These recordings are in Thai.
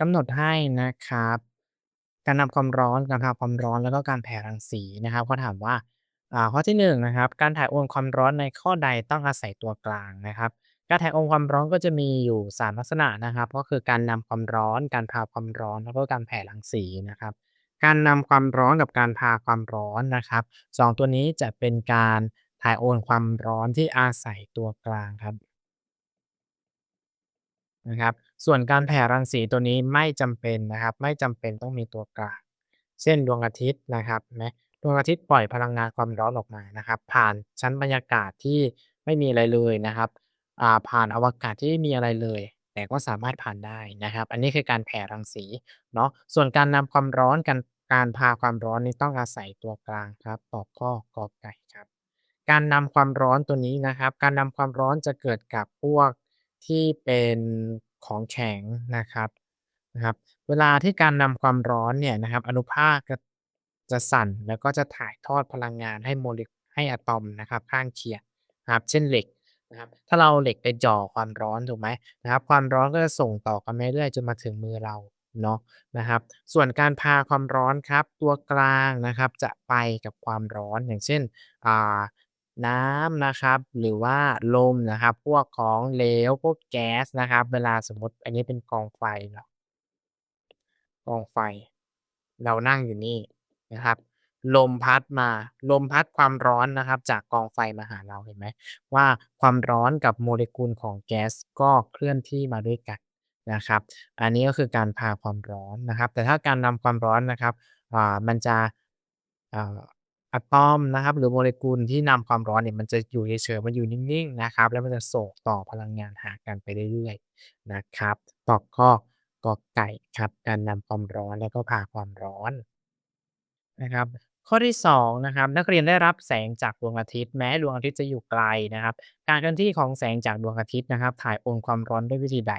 กำหนดให้นะครับ การนำความร้อน การพาความร้อน แล้วก็การแผ่รังสีนะครับเขาถามว่าอ่าข้อที่1นงนะครับ การถ่ายโอนความร้อนในข้อใดต้องอาศัยตัวกลางนะครับ การถ่ายโอนความร้อนก็จะมีอยู่3ลักษณะนะครับ ก็คือการนำความร้อน การพาความร้อน แล้วก็การแผ่รังสีนะครับ การนำความร้อนกับการพาความร้อนนะครับสองตัวนี้จะเป็นการถ่ายโอนความร้อนที่อาศัยตัวกลางครับ นะครับ ส่วนการแผ่รังสีตัวนี้ไม่จำเป็นนะครับ ไม่จำเป็นต้องมีตัวกลางเช่นดวงอาทิตย์นะครับนไหมดวงอาทิตย์ปล่อยพลังงานความร้อนออกมานะครับ ผ่านชั้นบรรยากาศที่ไม่มีอะไรเลยนะครับผ่านอวกาศที่ไม่มีอะไรเลย แต่ก็สามารถผ่านได้นะครับ อันนี้คือการแผ่รังสีเนาะส่วนการนำความร้อนการการพาความร้อนนี้ต้องอาศัยตัวกลางครับตอบข้อกอไก่ครับ การนำความร้อนตัวนี้นะครับ การนำความร้อนจะเกิดกับพวก ที่เป็นของแข็งนะครับ นะครับ เวลาที่การนำความร้อนเนี่ยนะครับ อนุภาคจะจะสั่นแล้วก็จะถ่ายทอดพลังงานให้โมเลให้อะตอมนะครับ ข้างเคียงนะครับ เช่นเหล็กนะครับ ถ้าเราเหล็กไปจ่อความร้อนถูกไหมนะครับ ความร้อนก็จะส่งต่อกันมาเรื่อยจนมาถึงมือเราเนาะนะครับ ส่วนการพาความร้อนครับ ตัวกลางนะครับ จะไปกับความร้อนอย่างเช่นอ่า น้ำนะครับ หรือว่าลมนะครับ พวกของเหลว พวกแก๊สนะครับ เวลาสมมติอันนี้เป็นกองไฟเนาะ กองไฟ เรานั่งอยู่นี่นะครับ ลมพัดมา ลมพัดความร้อนนะครับ จากกองไฟมาหาเราเห็นไหมว่าความร้อนกับโมเลกุลของแก๊สก็เคลื่อนที่มาด้วยกันนะครับ อันนี้ก็คือการพาความร้อนนะครับ แต่ถ้าการนำความร้อนนะครับ อ่า มันจะอ่า อะตอมนะครับ หรือโมเลกุลที่นำความร้อนเนี่ยมันจะอยู่เฉยๆมันอยู่นิ่งๆนะครับ แล้วมันจะส่งต่อพลังงานหากันไปเรื่อยๆนะครับตอบข้อกอไก่ครับการนำความร้อนแล้วก็พาความร้อนนะครับข้อที่2นะครับนักเรียนได้รับแสงจากดวงอาทิตย์แม้ดวงอาทิตย์จะอยู่ไกลนะครับ การเคลื่อนที่ของแสงจากดวงอาทิตย์นะครับ ถ่ายโอนความร้อนด้วยวิธีใด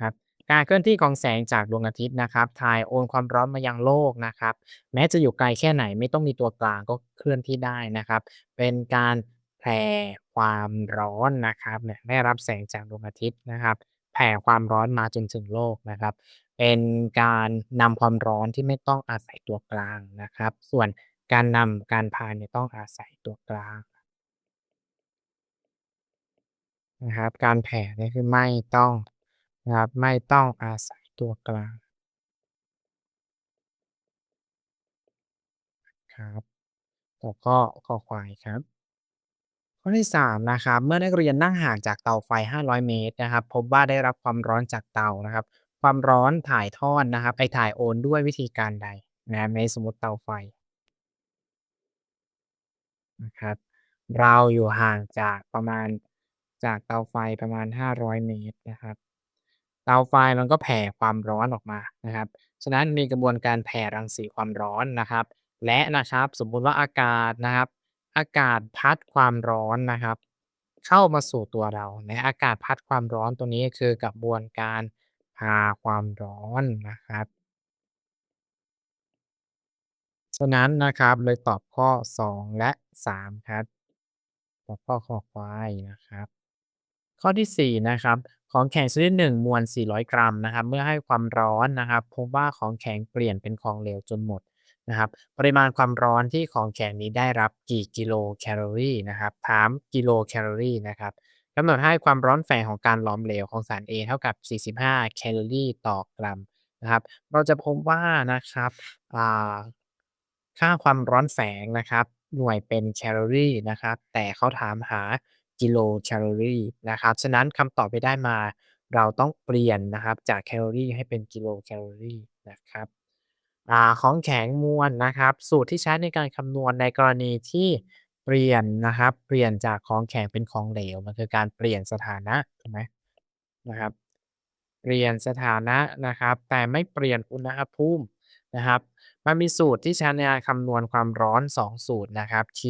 ครับ การเคลื่อนที่ของแสงจากดวงอาทิตย์นะครับถ่ายโอนความร้อนมายังโลกนะครับ แม้จะอยู่ไกลแค่ไหนไม่ต้องมีตัวกลางก็เคลื่อนที่ได้นะครับ เป็นการแผ่ความร้อนนะครับเนี่ยได้รับแสงจากดวงอาทิตย์นะครับ แผ่ความร้อนมาจนถึงโลกนะครับ เป็นการนำความร้อนที่ไม่ต้องอาศัยตัวกลางนะครับ ส่วนการนำการพาเนี่ยต้องอาศัยตัวกลาง นะครับการแผ่เนี่ยคือไม่ต้อง นะครับ ไม่ต้องอาศัยตัวกลางครับแล้วก็คอควายครับ ข้อที่ 3 นะครับ เมื่อนักเรียนนั่งห่างจากเตาไฟ 500 เมตรนะครับ พบว่าได้รับความร้อนจากเตานะครับ ความร้อนถ่ายทอดนะครับ ไปถ่ายโอนด้วยวิธีการใดนะครับในสมมติเตาไฟนะครับ เราอยู่ห่างจากประมาณจากเตาไฟประมาณ 500 เมตรนะครับ เตาไฟมันก็แผ่ความร้อนออกมานะครับ ฉะนั้นมีกระบวนการแผ่รังสีความร้อนนะครับ และนะครับสมมุติว่าอากาศนะครับ อากาศพัดความร้อนนะครับ เข้ามาสู่ตัวเราในอากาศพัดความร้อนตัวนี้คือกระบวนการพาความร้อนนะครับ ฉะนั้นนะครับเลยตอบข้อ 2 และ 3 ครับ ตอบข้อคอควายนะครับ ข้อที่ 4 นะครับ ของแข็งชนิดหนึ่งมวล 400 กรัมนะครับ เมื่อให้ความร้อนนะครับพบว่าของแข็งเปลี่ยนเป็นของเหลวจนหมดนะครับ ปริมาณความร้อนที่ของแข็งนี้ได้รับกี่กิโลแคลอรี่นะครับถามกิโลแคลอรี่นะครับกำหนดให้ความร้อนแฝงของการหลอมเหลวของสาร A เท่ากับ 45 แคลอรี่ต่อกรัมนะครับ เราจะพบว่านะครับค่าความร้อนแฝงนะครับ หน่วยเป็นแคลอรี่นะครับ แต่เขาถามหา กิโลแคลอรีนะครับ ฉะนั้นคำตอบที่ได้มา เราต้องเปลี่ยนนะครับจากแคลอรี่ให้เป็นกิโลแคลอรี่นะครับอ่าของแข็งมวลนะครับ สูตรที่ใช้ในการคำนวณในกรณีที่เปลี่ยนนะครับ เปลี่ยนจากของแข็งเป็นของเหลว มันคือการเปลี่ยนสถานะถูกไหมนะครับ เปลี่ยนสถานะนะครับ แต่ไม่เปลี่ยนอุณหภูมินะครับ มันมีสูตรที่ใช้ในการคำนวณความร้อน 2 สูตรนะครับ Q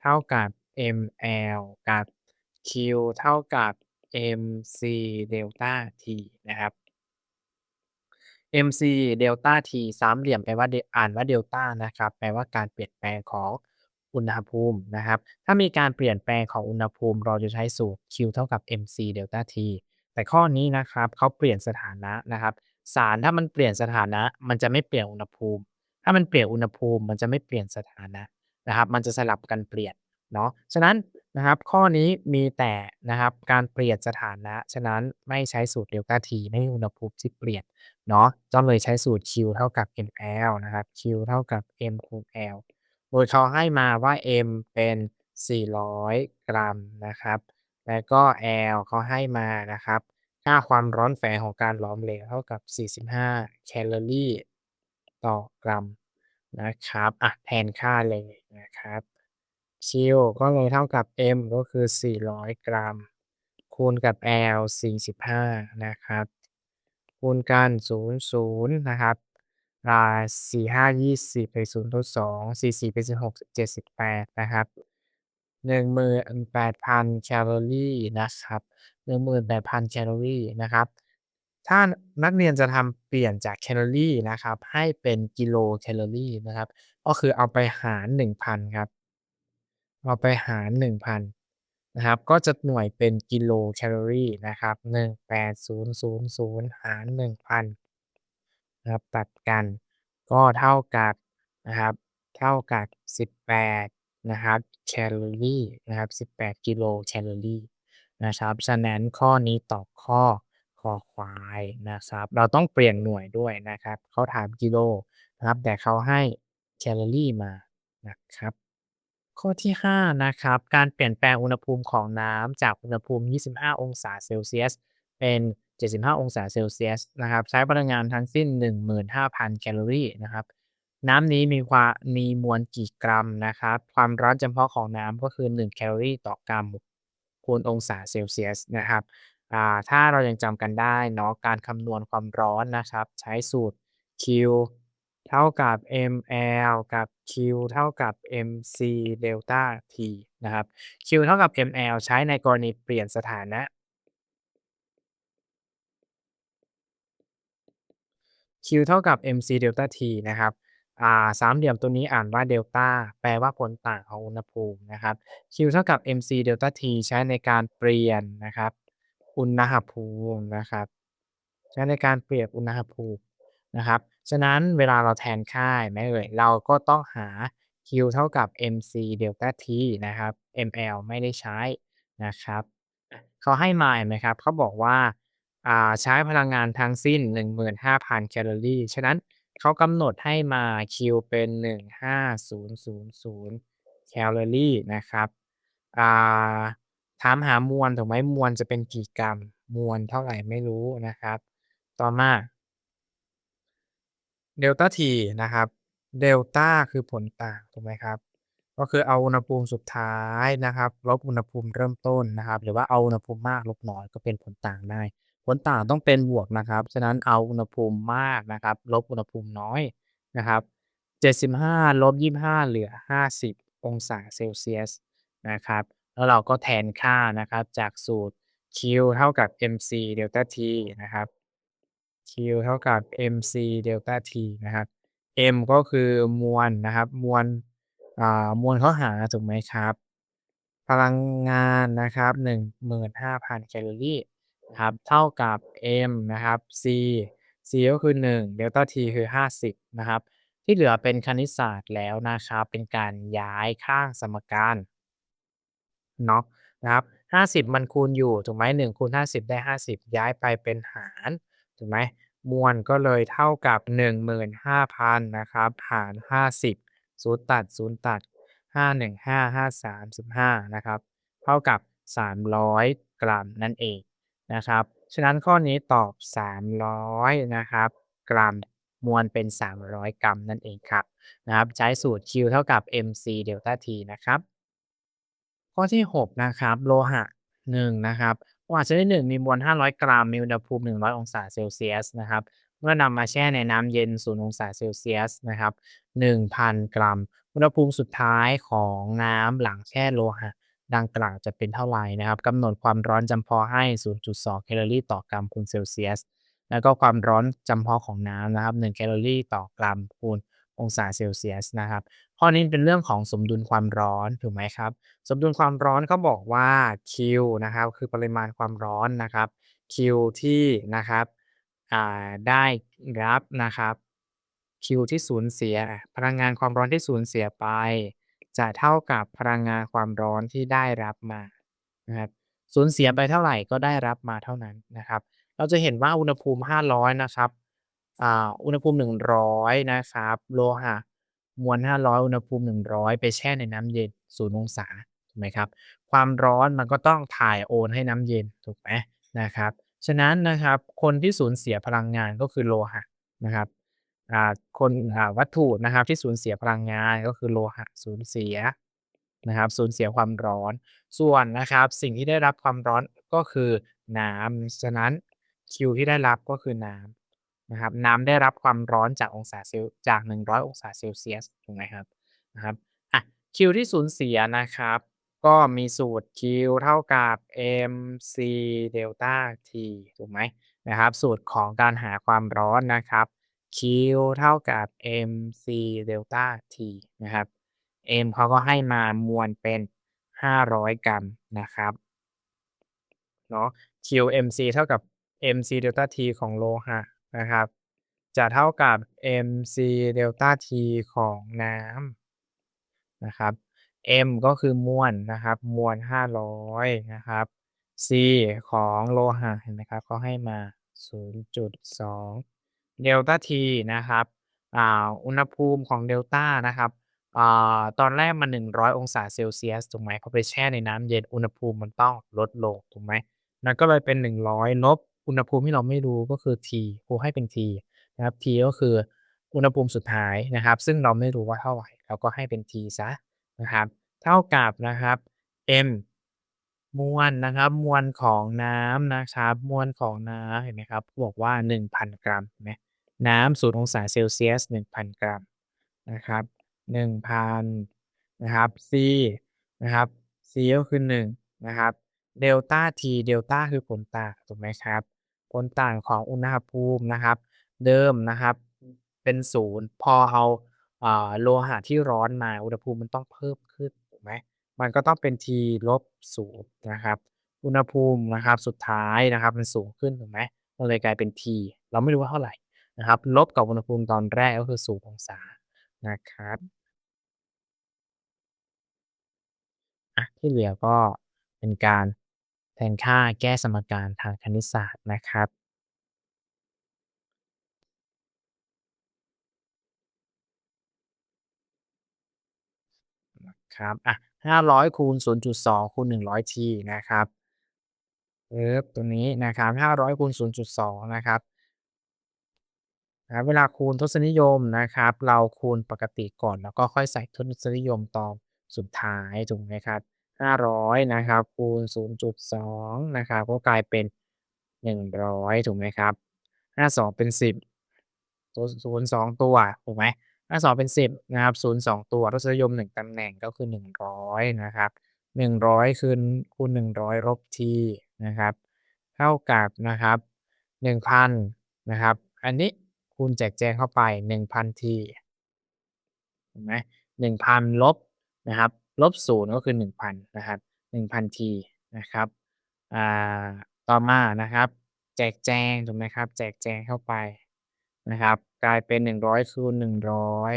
เท่ากับ ml กับ Q เท่ากับ mc เดลต้า T นะครับ mc เดลต้า T สามเหลี่ยมแปลว่าอ่านว่าเดลต้านะครับ แปลว่าการเปลี่ยนแปลงของอุณหภูมินะครับ ถ้ามีการเปลี่ยนแปลงของอุณหภูมิเราจะใช้สูตร Q เท่ากับ mc เดลต้า T แต่ข้อนี้นะครับเขาเปลี่ยนสถานะนะครับ สารถ้ามันเปลี่ยนสถานะ มันจะไม่เปลี่ยนอุณหภูมิ ถ้ามันเปลี่ยนอุณหภูมิ มันจะไม่เปลี่ยนสถานะนะครับ มันจะสลับกันเปลี่ยน เนาะฉะนั้นนะครับข้อนี้มีแต่นะครับการเปลี่ยนสถานะ ฉะนั้นไม่ใช้สูตร delta T ไม่มีอุณหภูมิที่เปลี่ยนเนาะก็เลยใช้สูตร Q เท่ากับ ml นะครับ Q เท่ากับ m คูณ L โดยเขาให้มาว่า m เป็น 400 กรัมนะครับ แล้วก็ L เขาให้มานะครับ ค่าความร้อนแฝงของการหลอมเหลวเท่ากับ 45 แคลอรี่ ต่อกรัมนะครับอะแทนค่าเลยนะครับ Q ก็เลยเท่ากับ M ก็คือ 400 กรัม คูณกับ L 45 นะครับ คูณกัน 0 0 นะครับอ่า4 5 20ไป0ทด2 4 4เป็น16 17 18นะครับ18,000 แคลอรี่นะครับ18,000 แคลอรี่นะครับ ถ้านักเรียนจะทำเปลี่ยนจากแคลอรี่นะครับ ให้เป็นกิโลแคลอรี่นะครับ ก็คือเอาไปหาร 1,000 ครับ เอาไปหาร 1,000 นะครับ ก็จะหน่วยเป็นกิโลแคลอรี่นะครับ 18000 หาร 1,000นะครับตัดกันก็เท่ากับนะครับเท่ากับ 18 นะครับแคลอรี่นะครับ 18 กิโลแคลอรี่นะครับ ฉะนั้นข้อนี้ตอบข้อคอควายนะครับ เราต้องเปลี่ยนหน่วยด้วยนะครับ เขาถามกิโลนะครับ แต่เขาให้แคลอรี่มานะครับ ข้อที่ 5 นะครับ การเปลี่ยนแปลงอุณหภูมิของน้ำจากอุณหภูมิ 25 องศาเซลเซียส เป็น 75 องศาเซลเซียสนะครับ ใช้พลังงานทั้งสิ้น 15,000 แคลอรี่นะครับ น้ำนี้มีความมีมวลกี่กรัมนะครับ ความร้อนจำเพาะของน้ำก็คือ 1 แคลอรี่ต่อกรัมคูณองศาเซลเซียสนะครับถ้าเรายังจำกันได้เนาะการคำนวณความร้อนนะครับ ใช้สูตร Q เท่ากับ ml กับ q เท่ากับ mc เดลต้า t นะครับ q เท่ากับ ml ใช้ในกรณีเปลี่ยนสถานะ q เท่ากับ mc เดลต้า t นะครับอ่าสามเหลี่ยมตัวนี้อ่านว่าเดลต้าแปลว่าผลต่างของอุณหภูมินะครับ q เท่ากับ mc เดลต้า t ใช้ในการเปลี่ยนนะครับ อุณหภูมินะครับ ใช้ในการเปลี่ยนอุณหภูมิ นะครับ ฉะนั้นเวลาเราแทนค่าเห็นไหมเอ่ยเราก็ต้องหา q เท่ากับ mc เดลต้า t นะครับ ml ไม่ได้ใช้นะครับเขาให้มาไหมครับเขาบอกว่าาใช้พลังงานทั้งสิ้น 15,000 แคลอรี่ ฉะนั้นเขากำหนดให้มา Q เป็น 15000 แคลอรี่นะครับาถามหามวลถูกไหมมวลจะเป็นกี่กรัม มวลเท่าไหร่ไม่รู้นะครับ ต่อมา เดลต้าทีนะครับเดลต้าคือผลต่างถูกไหมครับ ก็คือเอาอุณหภูมิสุดท้ายนะครับ ลบอุณหภูมิเริ่มต้นนะครับ หรือว่าเอาอุณหภูมิมากลบน้อยก็เป็นผลต่างได้ ผลต่างต้องเป็นบวกนะครับ ฉะนั้นเอาอุณหภูมิมากนะครับ ลบอุณหภูมิน้อยนะครับ75ลบ25 เหลือ 50 องศาเซลเซียสนะครับ แล้วเราก็แทนค่านะครับจากสูตร Q เท่ากับ mc เดลต้า t นะครับ Q เท่ากับ mc เดลต้า t นะครับ m ก็คือมวลนะครับ มวลอ่ามวลเขาหาถูกไหมครับ พลังงานนะครับ 15,000 แคลอรีนะครับ เท่ากับ m นะครับ c c ก็คือ1เดลต้า t คือ 50 นะครับ ที่เหลือเป็นคณิตศาสตร์แล้วนะครับ เป็นการย้ายข้างสมการเนาะนะครับ 50 มันคูณอยู่ถูกไหม1คูณ50 ได้ 50 ย้ายไปเป็นหาร ถูกไหมมวลก็เลยเท่ากับ 15,000นะครับหาร 50 0 ตัด 0 ตัด 5 1 5 5 35นะครับเท่ากับ 300 กรัมนั่นเองนะครับฉะนั้นข้อนี้ตอบ 300นะครับกรัมมวลเป็น 300 กรัมนั่นเองครับนะครับใช้สูตร Q เท่ากับ mc เดลต้า t นะครับข้อที่ 6 นะครับ โลหะ 1 นะครับ โลหะชนิด1มีมวล 500 กรัม มีอุณหภูมิ 100 องศาเซลเซียสนะครับ เมื่อนำมาแช่ในน้ำเย็น 0 องศาเซลเซียสนะครับ 1,000 กรัม อุณหภูมิสุดท้ายของน้ำหลังแช่โลหะดังกล่าวจะเป็นเท่าไหร่นะครับกำหนดความร้อนจำเพาะให้ 0.2 แคลอรี่ต่อกรัมคูณเซลเซียส แล้วก็ความร้อนจำเพาะของน้ำนะครับ 1 แคลอรี่ต่อกรัมคูณ องศาเซลเซียสนะครับข้อนี้เป็นเรื่องของสมดุลความร้อนถูกไหมครับ สมดุลความร้อนเขาบอกว่า Q นะครับคือปริมาณความร้อนนะครับ Q ที่นะครับได้รับนะครับ Q ที่สูญเสีย พลังงานความร้อนที่สูญเสียไป จะเท่ากับพลังงานความร้อนที่ได้รับมานะครับสูญเสียไปเท่าไหร่ก็ได้รับมาเท่านั้นนะครับ เราจะเห็นว่าอุณหภูมิ 500 นะครับ อ่า อุณหภูมิ 100 นะครับ โลหะมวล 500 อุณหภูมิ 100 ไปแช่ในน้ำเย็น 0 องศา ถูกไหมครับ ความร้อนมันก็ต้องถ่ายโอนให้น้ำเย็น ถูกไหมนะครับ ฉะนั้นนะครับ คนที่สูญเสียพลังงานก็คือโลหะนะครับ อ่า คนอ่าวัตถุนะครับที่สูญเสียพลังงานก็คือโลหะสูญเสียนะครับ สูญเสียความร้อน ส่วนนะครับสิ่งที่ได้รับความร้อนก็คือน้ำฉะนั้น Q ที่ได้รับก็คือน้ำ นะครับน้ำได้รับความร้อนจากองศาเซลจาก 100 องศาเซลเซียสถูกไหมครับนะครับอะ Q ที่สูญเสียนะครับ ก็มีสูตร Q เท่ากับ mc เดลตา T ถูกไหมนะครับ สูตรของการหาความร้อนนะครับ Q เท่ากับ mc เดลตา T นะครับ m เขาก็ให้มามวลเป็น 500 กรัมนะครับเนาะ QMC เท่ากับ mc เดลตา T ของโลหะ นะครับ จะเท่ากับ mc เดลตา T ของน้ำนะครับ m ก็คือมวลนะครับมวล 500 นะครับ c ของโลหะเห็นไหมครับเขาให้มา 0.2 เดลตา T นะครับอ่าอุณหภูมิของเดลต้านะครับอ่าตอนแรกมัน 100 องศาเซลเซียสถูกไหมพอไปแช่ในน้ำเย็นอุณหภูมิมันต้องลดลงถูกไหมมันก็เลยเป็น 100 ลบ อุณหภูมิที่เราไม่รู้ก็คือ T ครูให้เป็น T นะครับ T ก็คืออุณหภูมิสุดท้ายนะครับ ซึ่งเราไม่รู้ว่าเท่าไหร่เราก็ให้เป็น T เสียนะครับ เท่ากับนะครับ m มวลนะครับ มวลของน้ำนะครับ มวลของน้ำเห็นไหมครับบอกว่า 1,000 กรัมเห็นไหมน้ำ0องศาเซลเซียส 1,000 กรัมนะครับ 1,000 นะครับ C นะครับ C ก็คือ1นะครับเดลตา T เดลตาคือผลต่างถูกไหมครับ ลต่างของอุณหภูมินะครับ เดิมนะครับเป็น0พอเอาโลหะที่ร้อนมาอุณหภูมิมันต้องเพิ่มขึ้นถูกไหมมันก็ต้องเป็น T ลบ0นย์นะครับอุณหภูมินะครับสุดท้ายนะครับมันสูงขึ้นถูกไหมมันเลยกลายเป็น T เราไม่รู้ว่าเท่าไหร่นะครับ ลบกับอุณหภูมิตอนแรกก็คือ0องศานะครับอะที่เหลือก็เป็นการ แทนค่าแก้สมการทางคณิตศาสตร์นะครับ ครับอะ500คูณ0.2คูณ100 t นะครับปึ๊บตรงนี้นะครับ500คูณ0.2นะครับนะครับเวลาคูณทศนิยมนะครับ เราคูณปกติก่อนแล้วก็ค่อยใส่ทศนิยมตอนสุดท้ายถูกไหมครับ 500 นะครับ คูณ 0.2 นะครับ ก็กลายเป็น 100 ถูกไหมครับ 52 เป็น 10ตัวศูนย์2ตัว ถูกไหม52 เป็น 10 นะครับ 0 2 ตัวทศนิยม 1ตำแหน่งก็คือ 100 นะครับ 100คูณคูณ 100ลบ t นะครับ เท่ากับนะครับ 1,000 นะครับ อันนี้คูณแจกแจงเข้าไป 1,000ทีเห็นไหม1,000 ลบนะครับ ลบ0ก็คือ 1,000 นะครับ 1,000 ทีนะครับต่อมานะครับ แจกแจงถูกไหมครับ แจกแจงเข้าไปนะครับ กลายเป็น 100คูณ100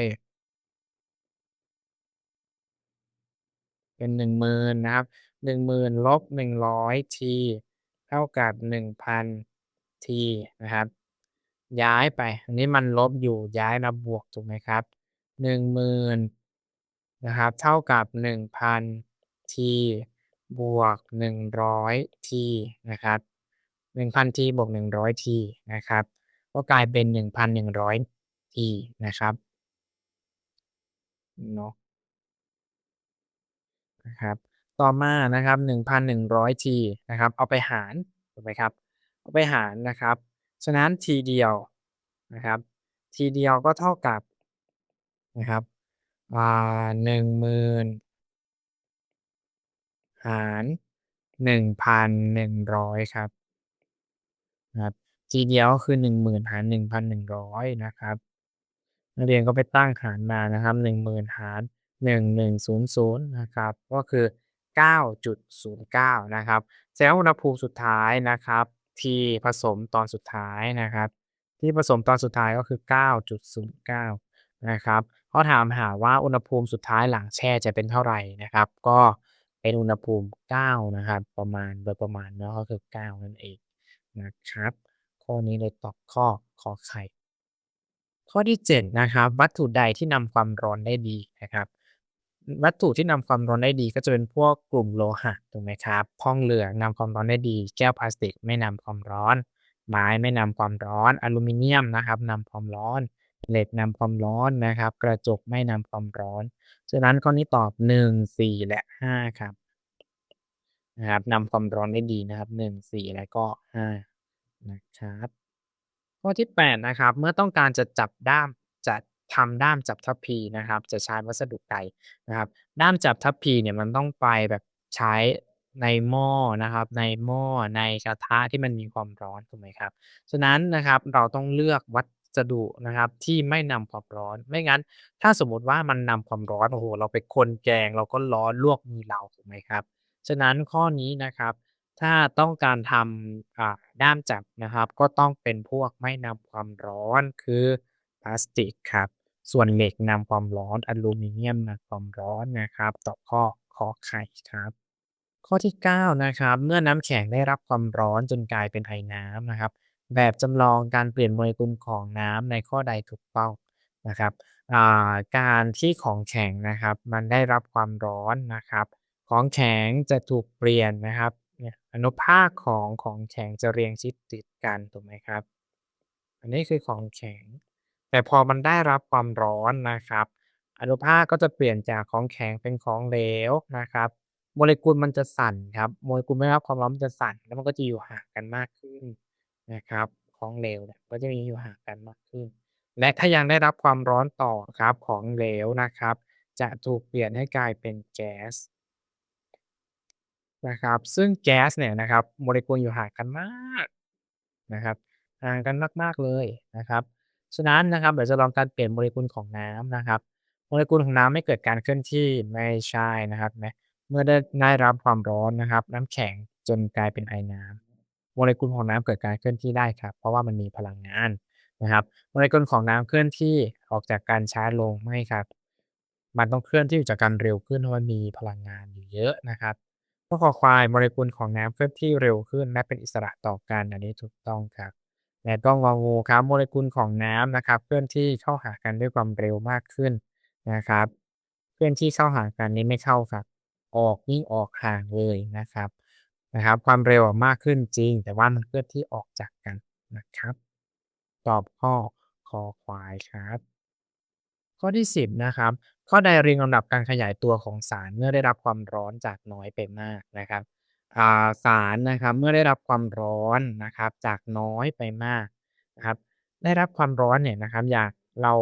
เป็น 10,000นะครับ 10,000ลบ100 ที เท่ากับ 1,000 ทีนะครับ ย้ายไป อันนี้มันลบอยู่ย้ายมาบวกถูกไหมครับ 10,000 นะครับเท่ากับ 1,000ทีบวก 100ทีนะครับ 1,000ทีบวก 100ทีนะครับ ก็กลายเป็น 1,100ทีนะครับเนาะนะครับ ต่อมานะครับ 1,100ทีนะครับ เอาไปหารถูกไหมครับ เอาไปหารนะครับ ฉะนั้นทีเดียวนะครับทีเดียวก็เท่ากับนะครับ อ่าหนึ่งหมื่นหารหนึ่งพันหนึ่งร้อยครับ ครับ ทีเดียวก็คือหนึ่งหมื่นหารหนึ่งพันหนึ่งร้อยนะครับ นักเรียนก็ไปตั้งหารมานะครับหนึ่งหมื่นหารหนึ่งหนึ่งศูนย์ศูนย์นะครับ ก็คือเก้าจุดศูนย์เก้านะครับแซลอุณหภูมิสุดท้ายนะครับ ที่ผสมตอนสุดท้ายนะครับ ที่ผสมตอนสุดท้ายก็คือเก้าจุดศูนย์เก้านะครับ เขาถามหาว่าอุณหภูมิสุดท้ายหลังแช่จะเป็นเท่าไรนะครับ ก็เป็นอุณหภูมิ 9 นะครับ ประมาณโดยประมาณเนาะก็คือ 9 นั่นเองนะครับ ข้อนี้เลยตอบข้อขอไข่ ข้อที่ 7 นะครับ วัตถุใดที่นำความร้อนได้ดีนะครับ วัตถุที่นำความร้อนได้ดี ก็จะเป็นพวกกลุ่มโลหะถูกไหมครับทองเหลืองนำความร้อนได้ดี แก้วพลาสติกไม่นำความร้อน ไม้ไม่นำความร้อน อลูมิเนียมนะครับนำความร้อน เหล็กนำความร้อนนะครับ กระจกไม่นำความร้อน ฉะนั้นข้อนี้ตอบ 1 4 และ 5 ครับนะครับนำความร้อนได้ดีนะครับ 1 4 และก็5นะครับข้อที่ 8 นะครับ เมื่อต้องการจะจับด้ามจะทำด้ามจับทัพพีนะครับ จะใช้วัสดุใดนะครับ ด้ามจับทัพพีเนี่ยมันต้องไปแบบใช้ในหม้อนะครับ ในหม้อในกระทะที่มันมีความร้อนถูกไหมครับ ฉะนั้นนะครับเราต้องเลือกวั สดุนะครับที่ไม่นำความร้อน ไม่งั้น ถ้าสมมติว่ามันนำความร้อนโอ้โฮเราไปคนแกงเราก็ร้อนลวกมือเราถูกไหมครับ ฉะนั้นข้อนี้นะครับ ถ้าต้องการทำอ่าด้ามจับนะครับ ก็ต้องเป็นพวกไม่นำความร้อนคือพลาสติกครับ ส่วนเหล็กนำความร้อนอลูมิเนียมนำความร้อนนะครับตอบข้อขอไข่ครับ ข้อที่ 9 นะครับ เมื่อน้ำแข็งได้รับความร้อนจนกลายเป็นไอน้ำนะครับ แบบจำลองการเปลี่ยนโมเลกุลของน้ำในข้อใดถูกต้องนะครับการที่ของแข็งนะครับ มันได้รับความร้อนนะครับ ของแข็งจะถูกเปลี่ยนนะครับอนุภาคของของแข็งจะเรียงชิดติดกันถูกไหมครับ อันนี้คือของแข็ง แต่พอมันได้รับความร้อนนะครับ อนุภาคก็จะเปลี่ยนจากของแข็งเป็นของเหลวนะครับ โมเลกุลมันจะสั่นครับ โมเลกุลไม่ได้รับความร้อนมันจะสั่น แล้วมันก็จะอยู่ห่างกันมากขึ้น นะครับ ของเหลวเนี่ยก็จะมีอยู่ห่างกันมากขึ้น และถ้ายังได้รับความร้อนต่อครับของเหลวนะครับ จะถูกเปลี่ยนให้กลายเป็นแก๊สนะครับซึ่งแก๊สเนี่ยนะครับโมเลกุลอยู่ห่างกันมากนะครับห่างกันมากๆเลยนะครับฉะนั้นนะครับเดี๋ยวจะลองการเปลี่ยนโมเลกุลของน้ำนะครับโมเลกุลของน้ำไม่เกิดการเคลื่อนที่ไม่ใช่นะครับนะเมื่อได้ได้รับความร้อนนะครับ น้ำแข็งจนกลายเป็นไอน้ำ โมเลกุลของน้ำเกิดการเคลื่อนที่ได้ครับ เพราะว่ามันมีพลังงานนะครับ โมเลกุลของน้ำเคลื่อนที่ออกจากการช้าลงไม่ครับ มันต้องเคลื่อนที่จากการเร็วขึ้นเพราะมันมีพลังงานอยู่เยอะนะครับข้อคอควายโมเลกุลของน้ำเคลื่อนที่เร็วขึ้น และเป็นอิสระต่อกันอันนี้ถูกต้องครับและก็งองูครับโมเลกุลของน้ำนะครับ เคลื่อนที่เข้าหากันด้วยความเร็วมากขึ้นนะครับ เคลื่อนที่เข้าหากันนี้ไม่เข้าครับ ออกยิ่งออกห่างเลยนะครับ นะครับ ความเร็วมากขึ้นจริง แต่ว่ามันเคลื่อนที่ออกจากกันนะครับ ตอบข้อคอควายครับ ข้อที่ 10 นะครับ ข้อใดเรียงลำดับการขยายตัวของสารเมื่อได้รับความร้อนจากน้อยไปมากนะครับาสารนะครับเมื่อได้รับความร้อนนะครับจากน้อยไปมากนะครับ ได้รับความร้อนเนี่ยนะครับ อย่างเรา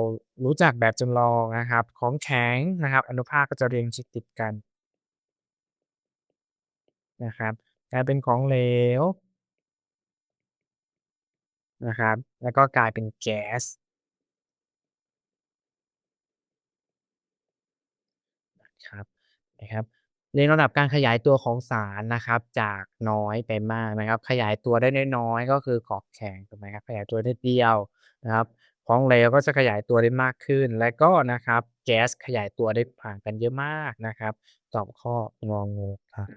รู้จักแบบจำลองนะครับ ของแข็งนะครับ อนุภาคก็จะเรียงชิดติดกันนะครับ กลายเป็นของเหลว นะครับ แล้วก็กลายเป็นแก๊สครับ นะครับ เรียงลำดับการขยายตัวของสารนะครับ จากน้อยไปมากนะครับ ขยายตัวได้น้อยๆ ก็คือของแข็งถูกไหมครับ ขยายตัวได้เดียวนะครับ ของเหลวก็จะขยายตัวได้มากขึ้น และก็นะครับ แก๊สขยายตัวได้ห่างกันเยอะมากนะครับ ตอบข้ององูครับ